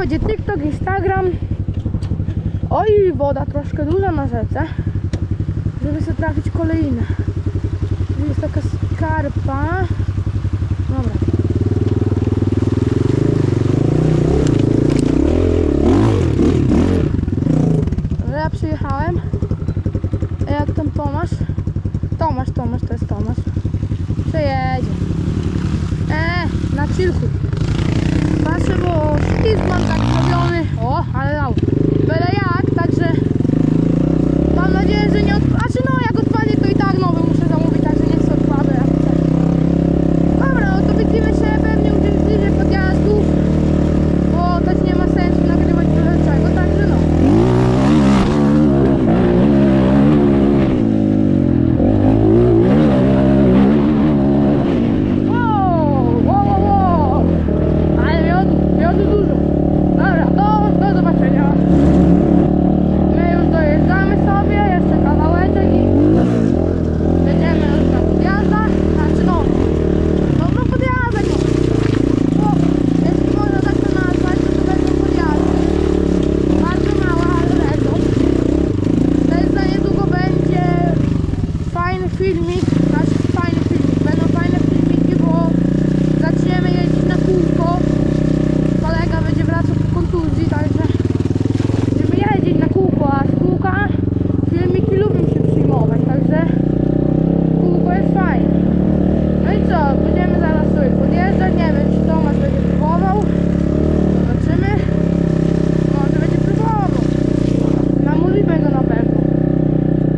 będzie TikTok, Instagram. Oj, woda troszkę duża na rzece, żeby sobie trafić kolejne. Tu jest taka skarpa. Dobra. Ale ja przyjechałem. A jak tam Tomasz? Tomasz, Tomasz, to jest Tomasz. Przejedzie. Eee, na chillku. Patrzę, bo ślizg mam tak zrobiony. O, ale dał. Byle jak, także mam nadzieję, że nie odpadnie. Znaczy no, jak odpadnie, to i tak nowy muszę zamówić, także nie chcę odpadać. jak chcę. Dobra, no to widzimy się pewnie gdzieś bliżej podjazdu, bo też nie ma sensu nagrywać tyle czego, także no. Wow, wow, wow, wow. Ale miodu, miodu dużo. Dobra, to do zobaczenia. My już dojeżdżamy sobie, jeszcze kawałeczek i będziemy już na podjazdach. Znaczy no, no, no podjazdek no. Bo, jeśli można tak to nazwać, to to będą podjazdy. Bardzo małe, ale lecą. Też za niedługo będzie fajny filmik, znaczy fajny filmik, będą fajne filmiki, bo zaczniemy jeździć na kółko. Kolega będzie wracał po kontuzji, także będziemy jeździć na kółko, a z kółka filmiki lubią się przyjmować, także kółko jest fajne. No i co, będziemy zaraz sobie podjeżdżać, nie wiem czy Tomasz będzie próbował, zobaczymy. Może będzie próbował, namówimy go na pewno.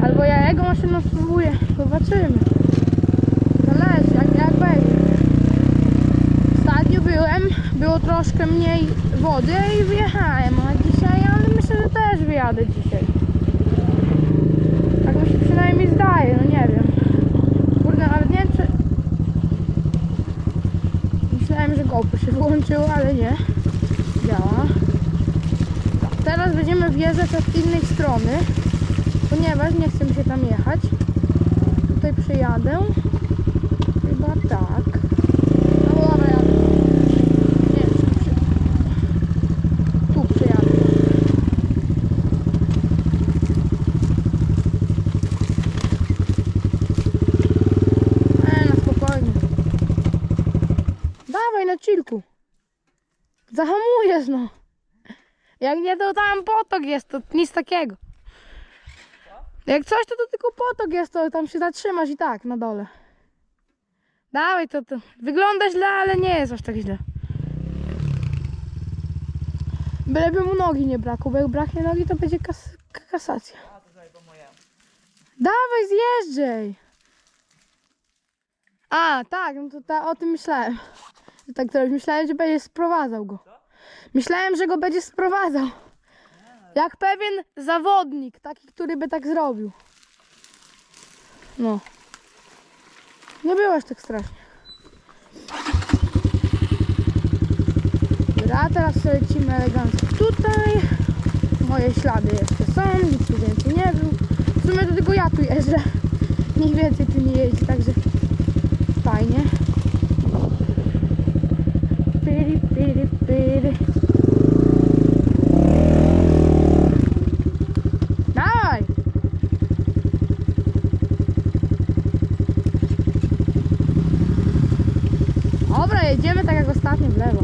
Albo ja jego maszyną spróbuję, zobaczymy. Zależy jak, jak będzie. Ostatnio byłem, było troszkę mniej wody i wyjechałem, a dzisiaj, ale myślę, że też wyjadę dzisiaj. Tak mi się przynajmniej zdaje, no nie wiem. Kurde, nawet nie wiem czy... Myślałem, że GoPro się wyłączyło, ale nie. Działa. Teraz będziemy wjeżdżać od innej strony, ponieważ nie chce mi się tam jechać. Tutaj przyjadę. Chyba tak. No dobra, jadę. Nie wiem, czy tu przy... Tu przyjadę. E, na spokojnie. Dawaj na chillku. Zahamujesz no. Jak nie, to tam potok jest, to nic takiego. Jak coś, to, to tylko potok jest, to tam się zatrzymasz i tak, na dole. Dawaj, to, to wygląda źle, ale nie jest aż tak źle. Byleby mu nogi nie brakło, bo jak braknie nogi, to będzie kas kasacja. Dawaj, zjeżdżaj! A, tak, no to ta, o tym myślałem. Tak teraz myślałem, że będzie sprowadzał go. Myślałem, że go będzie sprowadzał. Jak pewien zawodnik, taki, który by tak zrobił. No. Nie było aż tak strasznie. Dobra, teraz lecimy elegancko tutaj. Moje ślady jeszcze są, nic tu więcej nie był. W sumie to tylko ja tu jeżdżę. Nikt więcej tu nie jeździ, także fajnie. Pyry, pyry, pyry. jedziemy tak jak ostatnio w lewo.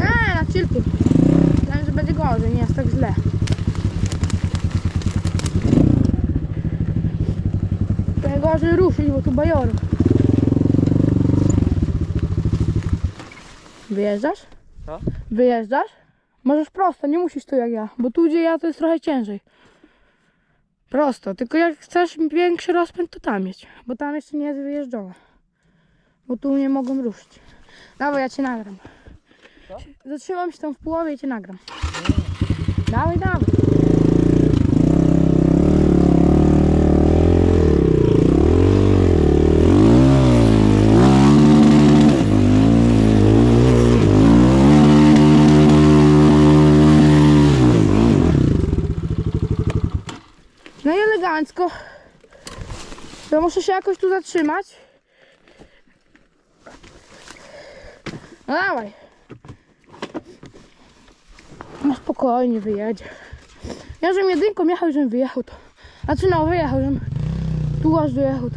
Eee, na chillku. Myślałem, że będzie gorzej, nie jest tak źle. Najgorzej ruszyć, bo tu bajorów. Wyjeżdżasz? Co? Wyjeżdżasz? Możesz prosto, nie musisz tu jak ja, bo tu gdzie ja to jest trochę ciężej. Prosto, tylko jak chcesz większy rozpęd to tam mieć, bo tam jeszcze nie jest wyjeżdżone. Bo tu nie mogą ruszyć. Dawaj, ja cię nagram. Co? Zatrzymam się tam w połowie i cię nagram. Dawaj, dawaj. No i elegancko. To muszę się jakoś tu zatrzymać. No dawaj. No spokojnie wyjedzie. Ja żebym jedynką jechał, żebym wyjechał to. Znaczy no wyjechał, żebym tu aż dojechał to.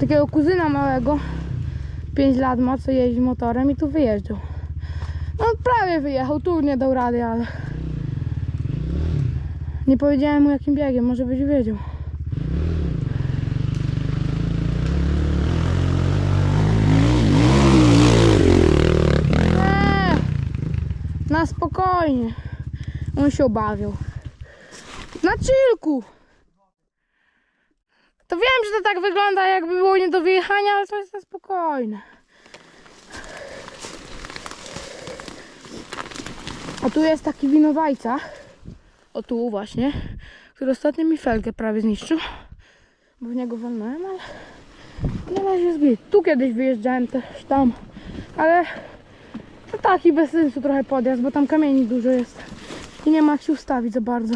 Takiego kuzyna małego. 5 lat ma, co jeździ motorem i tu wyjeżdżał. No prawie wyjechał, tu nie dał rady, ale... Nie powiedziałem mu jakim biegiem, może byś wiedział. Eee, na spokojnie. On się obawiał. Na chillku. To wiem, że to tak wygląda jakby było nie do wyjechania, ale to jest na spokojne. A tu jest taki winowajca. O tu właśnie. Który ostatnio mi felgę prawie zniszczył. Bo w niego walnąłem, ale na razie jest git. Tu kiedyś wyjeżdżałem też tam. Ale to taki bez sensu trochę podjazd, bo tam kamieni dużo jest. I nie ma jak się ustawić za bardzo.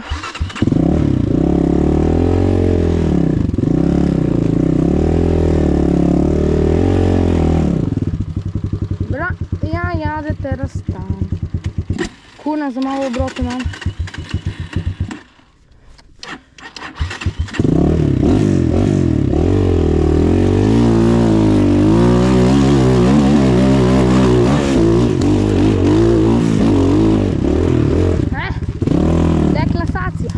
Dobra, ja jadę teraz tam. Kurna, za mało obroty mam. E, deklasacja.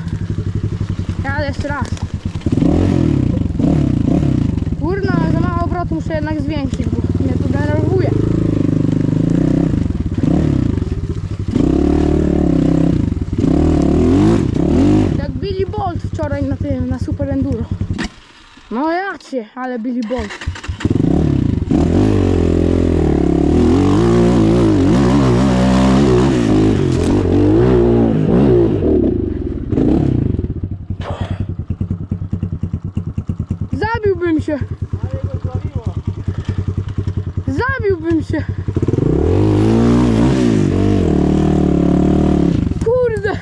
Jadę jeszcze raz. Kurna, za mało obrotu muszę jednak zwiększyć, bo mnie to denerwuje. Jak Billy Bolt wczoraj na tym, na Super Enduro. Cię, ale Billy Bolt. Zabiłbym się. Zabiłbym się. Kurde.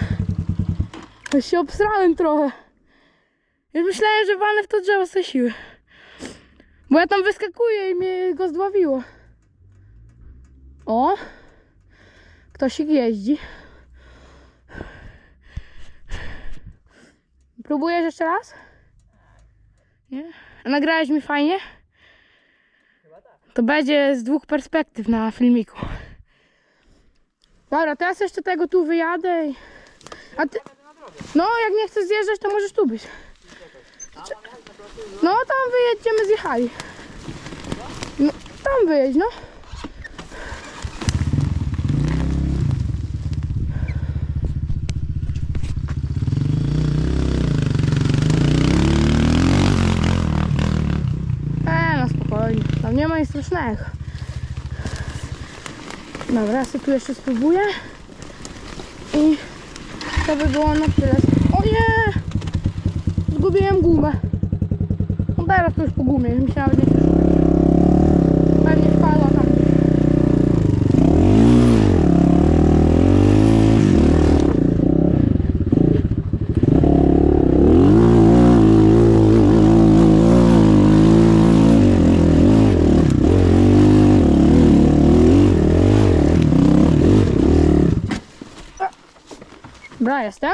Ja się obsrałem trochę. Już myślałem, że walnę w to drzewo ze siły. Bo ja tam wyskakuję i mnie go zdławiło. O! Ktoś jeździ. Próbujesz jeszcze raz? Nie? A nagrałeś mi fajnie? To będzie z dwóch perspektyw na filmiku. Dobra, teraz jeszcze tego tu wyjadę i... A ty... No, jak nie chcesz zjeżdżać, to możesz tu być. No, tam wyjedziemy, zjechali. No, tam wyjedź, no. Eee, no spokojnie, tam nie ma nic strasznego. Dobra, ja sobie tu jeszcze spróbuję. I to by było na tyle. O nie! Zgubiłem gumę. No teraz to już po gumie, myślałem, że już pewnie spadła tam. Dobra, jestem.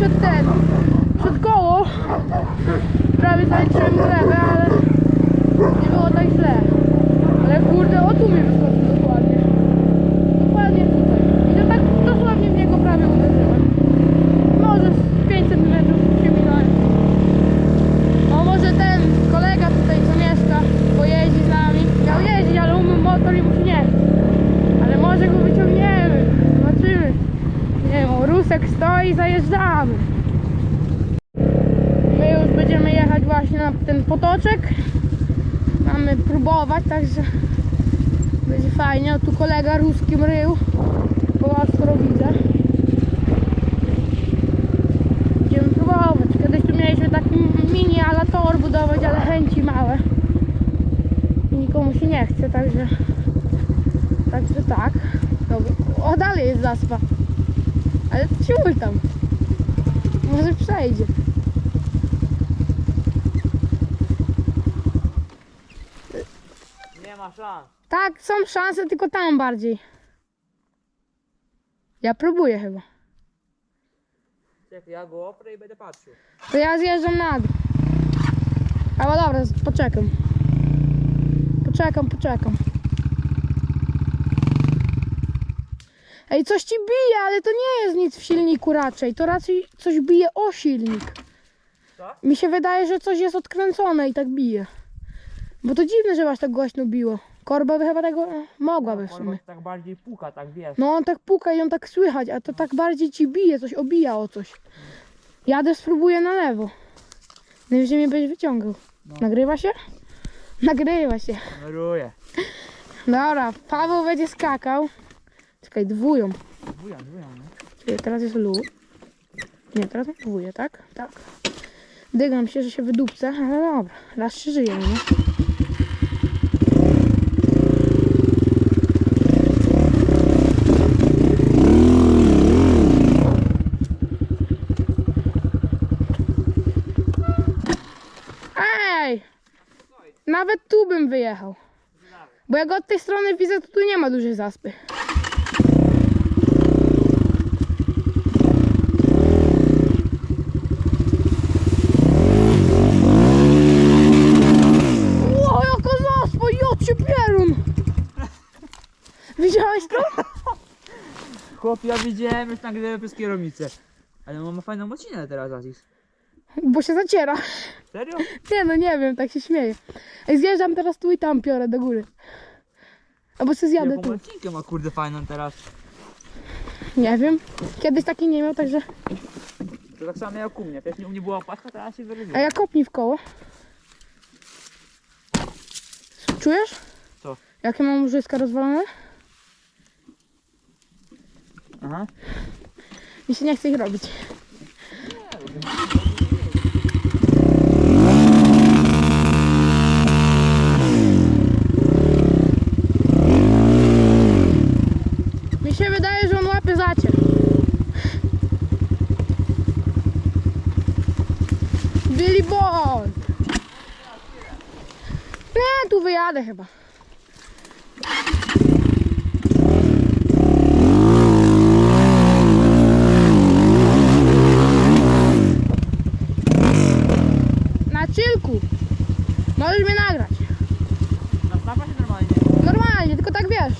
Przed ten, przed koło. Prawie mu lewe, ale nie było tak źle. Ale kurde, o tu mi wyskoczył dokładnie. Dokładnie tutaj. I to tak dosłownie w niego prawie uderzyłem. Może z 5 cm się minąłem. O może ten kolega tutaj co mieszka, pojeździ z nami. Miał jeździć, ale umył motor i mu się nie chce. Ale może go wyciągniemy. Zobaczymy. Nie wiem, o, Rusek stoi, zajeżdżamy. My już będziemy jechać właśnie na ten potoczek. Mamy próbować, także będzie fajnie. O, tu kolega ruskim rył. Was skoro widzę. Będziemy próbować. Kiedyś tu mieliśmy taki mini alator budować, ale chęci małe. I nikomu się nie chce, także... Także tak. O, dalej jest zaspa. Ale ciul tam. Może przejdzie. Nie ma szans. Tak, są szanse, tylko tam bardziej. Ja próbuję chyba. Czekaj, ja go oprę i będę patrzył. To ja zjeżdżam na dół. Ale dobra, poczekam. Poczekam, poczekam. Ej, coś ci bije, ale to nie jest nic w silniku raczej. To raczej coś bije o silnik. Co? Mi się wydaje, że coś jest odkręcone i tak bije. Bo to dziwne, że was tak głośno biło. Korba by chyba tego e, mogłaby w sumie. tak bardziej puka, tak wiesz. No on tak puka i on tak słychać, a to tak bardziej ci bije, coś obija o coś. Jadę, spróbuję na lewo. Najwyżej mnie będziesz wyciągał. No. Nagrywa się? Nagrywa się. Kameruję. Dobra, Paweł będzie skakał. Czekaj, dwują. Dwuja, dwuja, no. Czyli teraz jest lód. Nie, teraz mam dwóje, tak? Tak. Dygam się, że się wydupcę, ale dobra. Raz się żyje, no. Ej! Nawet tu bym wyjechał. Bo jak od tej strony widzę, to tu nie ma dużej zaspy. Ło, jaka zaspa, ja cię pierun! Widziałeś to? Chłop, ja widziałem już nagrywałem przez kierownicę. Ale on ma fajną odcinę teraz, Aziz. Bo się zaciera. Serio? Nie no, nie wiem, tak się śmieję. Ej, zjeżdżam teraz tu i tam piorę do góry. Albo sobie zjadę Jaką tu. odcinkę ma kurde fajną teraz. Nie wiem. Kiedyś taki nie miał, także... To tak samo jak u mnie. Też u mnie była teraz się wyrobiła. A ja kopnij w koło. Czujesz? Co? Jakie mam łożyska rozwalone? Aha. Mi się nie chce ich robić. Mi się wydaje, że on łapie zacier. Billy Boy! Nie, tu wyjadę chyba. Na chillku. Możesz mnie nagrać. Na snapa się normalnie. Normalnie, tylko tak wiesz.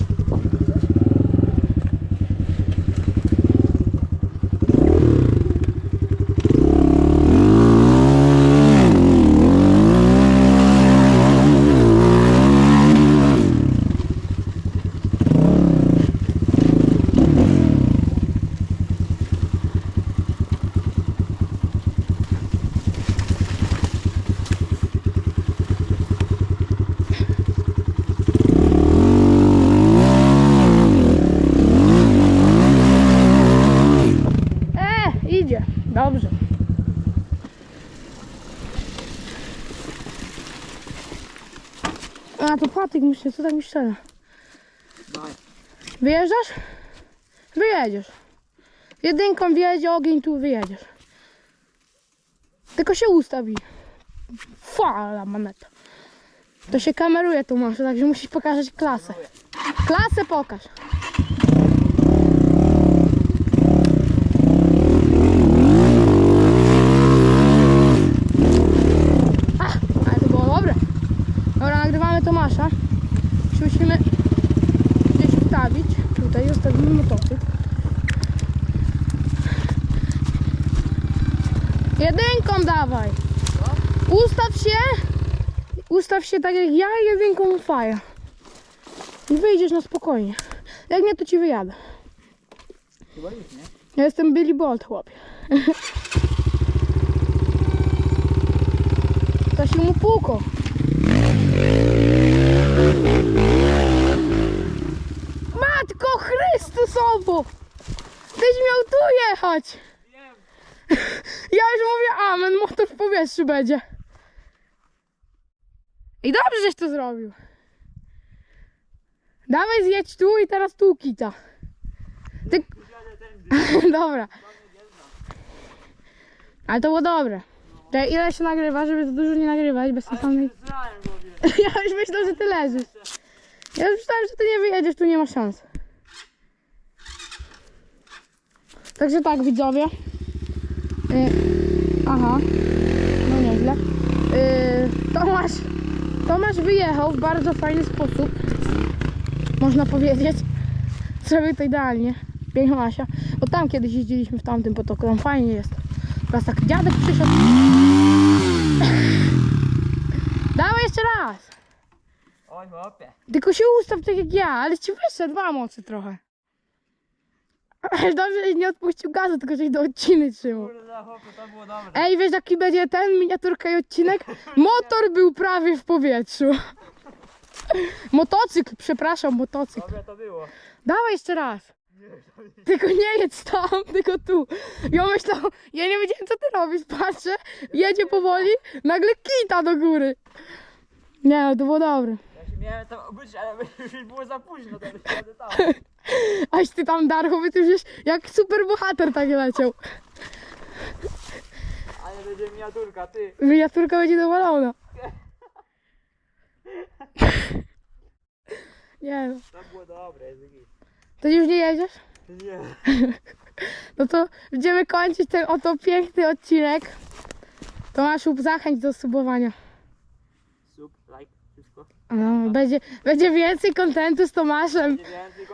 E, idzie. Dobrze. A to patyk myślę, co tak mi strzela? Daj. Wyjeżdżasz? Wyjedziesz. Jedynką wjedzie ogień, tu wyjedziesz. Tylko się ustawi. Fala maneta. To się kameruje tu masz, także musisz pokazać klasę. Klasę pokaż. Tomasza. Musimy gdzieś ustawić. Tutaj zostawimy motocykl. Jedynką dawaj. Ustaw się. Ustaw się tak jak ja jedynką faja. I wyjdziesz na spokojnie. Jak nie, to ci wyjadę. Chyba już, nie? Ja jestem Billy Bolt, chłopie. to się mu puko. Matko Chrystusowo! Tyś miał tu jechać! Wiem. Ja już mówię amen, motor w powietrzu będzie. I dobrze, żeś to zrobił. Dawaj zjedź tu i teraz tu kita. Ty... Dobra. Ale to było dobre. To ile się nagrywa, żeby za dużo nie nagrywać bez sensu. Ja już myślałem, że ty leżysz. Ja już myślałem, że ty nie wyjedziesz, tu nie ma szans. Także tak, widzowie. Y, aha. No nieźle. Y, Tomasz, Tomasz wyjechał w bardzo fajny sposób. Można powiedzieć. Zrobił to idealnie. Piękna Asia. Bo tam kiedyś jeździliśmy w tamtym potoku, tam fajnie jest. Teraz tak dziadek przyszedł. Dawaj jeszcze raz. Oj, chłopie. Tylko się ustaw tak jak ja, ale ci wyszedł, dwa mocy trochę. Dobrze, że nie odpuścił gazu, tylko żeś do odciny trzymał. Kurde, chłopie, to było dobre. Ej, wiesz jaki będzie ten, miniaturka i odcinek? Motor był prawie w powietrzu. Motocykl, przepraszam, motocykl. Dobre to było. Dawaj jeszcze raz. Tylko nie jedź tam, tylko tu. Ja myślałem, ja nie wiedziałem co ty robisz, patrzę, jedzie powoli, nagle kita do góry. Nie, no to było dobre. Ja się miałem tam obrócić, ale już było za późno, to już jadę tam. Aś ty tam darchowy, ty już jak super bohater tak leciał. Ale będzie miniaturka, ty. Miniaturka będzie dowalona. Nie no. To było dobre, jest. To już nie jedziesz? Nie. No to będziemy kończyć ten oto piękny odcinek. Tomaszu, zachęć do subowania. No, będzie, będzie więcej kontentu z Tomaszem.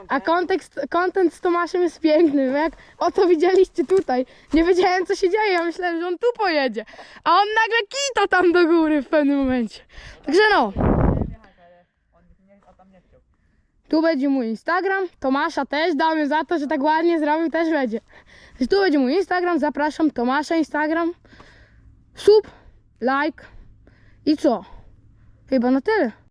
A kontekst, content z Tomaszem jest piękny, jak oto widzieliście tutaj, nie wiedziałem co się dzieje, ja myślałem, że on tu pojedzie, a on nagle kita tam do góry w pewnym momencie. Także no, tu będzie mój Instagram, Tomasza też damy za to, że tak ładnie zrobił, też będzie. Tu będzie mój Instagram, zapraszam, Tomasza Instagram, sub, like i co? Chyba na tyle.